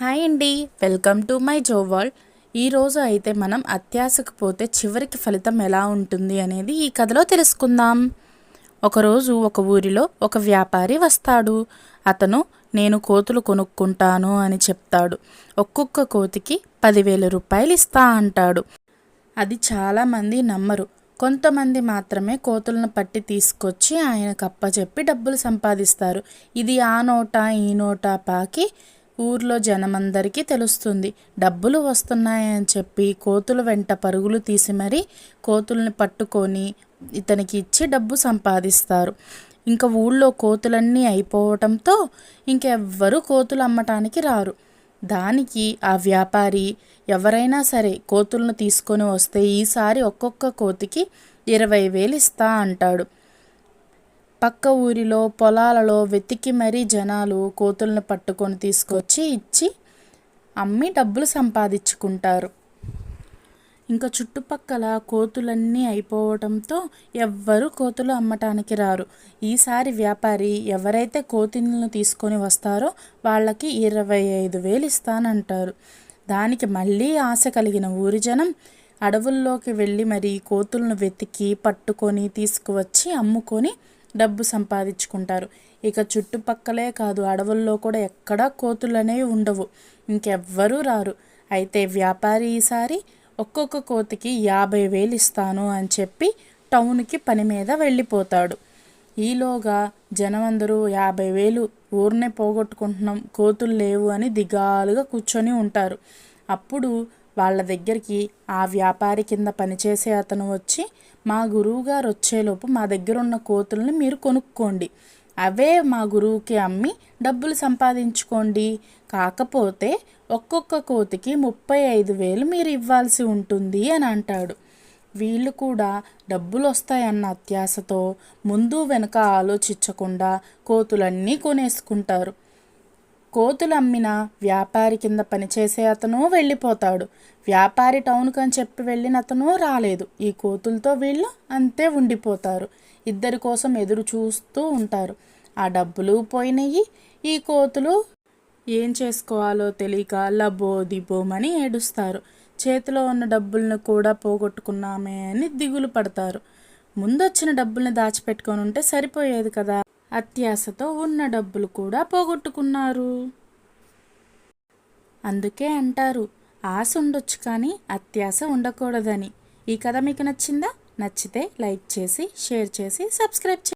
Hi అండి. Welcome to my Jo world. ఈరోజు అయితే మనం అత్యాశకు పోతే చివరికి ఫలితం ఎలా ఉంటుంది అనేది ఈ కథలో తెలుసుకుందాం. ఒకరోజు ఒక ఊరిలో ఒక వ్యాపారి వస్తాడు. అతను నేను కోతులు కొనుక్కుంటాను అని చెప్తాడు. ఒక్కొక్క కోతికి పదివేల రూపాయలు ఇస్తా అంటాడు. అది చాలామంది నమ్మరు. కొంతమంది మాత్రమే కోతులను పట్టి తీసుకొచ్చి ఆయనకు అప్పచెప్పి డబ్బులు సంపాదిస్తారు. ఇది ఆ నోట ఈ నోట పాకి ఊర్లో జనమందరికీ తెలుస్తుంది. డబ్బులు వస్తున్నాయని చెప్పి కోతుల వెంట పరుగులు తీసి మరీ కోతుల్ని పట్టుకొని ఇతనికి ఇచ్చి డబ్బు సంపాదిస్తారు. ఇంకా ఊళ్ళో కోతులన్నీ అయిపోవటంతో ఇంకెవ్వరూ కోతులు అమ్మటానికి రారు. దానికి ఆ వ్యాపారి ఎవరైనా సరే కోతులను తీసుకొని వస్తే ఈసారి ఒక్కొక్క కోతికి ఇరవై వేలు ఇస్తా అంటాడు. పక్క ఊరిలో పొలాలలో వెతికి మరీ జనాలు కోతులను పట్టుకొని తీసుకొచ్చి ఇచ్చి అమ్మి డబ్బులు సంపాదించుకుంటారు. ఇంకా చుట్టుపక్కల కోతులన్నీ అయిపోవడంతో ఎవ్వరూ కోతులు అమ్మటానికి రారు. ఈసారి వ్యాపారి ఎవరైతే కోతులను తీసుకొని వస్తారో వాళ్ళకి ఇరవై ఐదు వేలు ఇస్తానంటారు. దానికి మళ్ళీ ఆశ కలిగిన ఊరి జనం అడవుల్లోకి వెళ్ళి మరి కోతులను వెతికి పట్టుకొని తీసుకువచ్చి అమ్ముకొని డబ్బు సంపాదించుకుంటారు. ఇక చుట్టుపక్కలే కాదు అడవుల్లో కూడా ఎక్కడా కోతులు అనేవి ఉండవు. ఇంకెవ్వరూ రారు. అయితే వ్యాపారి ఈసారి ఒక్కొక్క కోతికి యాభై వేలు ఇస్తాను అని చెప్పి టౌన్కి పని మీద వెళ్ళిపోతాడు. ఈలోగా జనమందరూ యాభై వేలు ఊరినే పోగొట్టుకుంటున్నాం కోతులు లేవు అని దిగాలుగా కూర్చొని ఉంటారు. అప్పుడు వాళ్ళ దగ్గరికి ఆ వ్యాపారి కింద పనిచేసే అతను వచ్చి మా గురువు గారు వచ్చేలోపు మా దగ్గర ఉన్న కోతుల్ని మీరు కొనుక్కోండి. అవే మా గురువుకి అమ్మి డబ్బులు సంపాదించుకోండి. కాకపోతే ఒక్కొక్క కోతికి ముప్పై ఐదు వేలు మీరు ఇవ్వాల్సి ఉంటుంది అని అంటాడు. వీళ్ళు కూడా డబ్బులు వస్తాయన్న అత్యాశతో ముందు వెనక ఆలోచించకుండా కోతులన్నీ కొనేసుకుంటారు. కోతులు అమ్మిన వ్యాపారి కింద పనిచేసే అతను వెళ్ళిపోతాడు. వ్యాపారి టౌన్కి అని చెప్పి వెళ్ళిన అతను రాలేదు. ఈ కోతులతో వీళ్ళు అంతే ఉండిపోతారు. ఇద్దరి కోసం ఎదురు చూస్తూ ఉంటారు. ఆ డబ్బులు పోయినాయి. ఈ కోతులు ఏం చేసుకోవాలో తెలియక లబో దిబోమని ఏడుస్తారు. చేతిలో ఉన్న డబ్బులను కూడా పోగొట్టుకున్నామే అని దిగులు పడతారు. ముందొచ్చిన డబ్బుల్ని దాచిపెట్టుకొని ఉంటే సరిపోయేది కదా? అత్యాశతో ఉన్న డబ్బులు కూడా పోగొట్టుకున్నారు. అందుకే అంటారు ఆశ ఉండొచ్చు కానీ అత్యాశ ఉండకూడదని. ఈ కథ మీకు నచ్చిందా? నచ్చితే లైక్ చేసి షేర్ చేసి సబ్స్క్రైబ్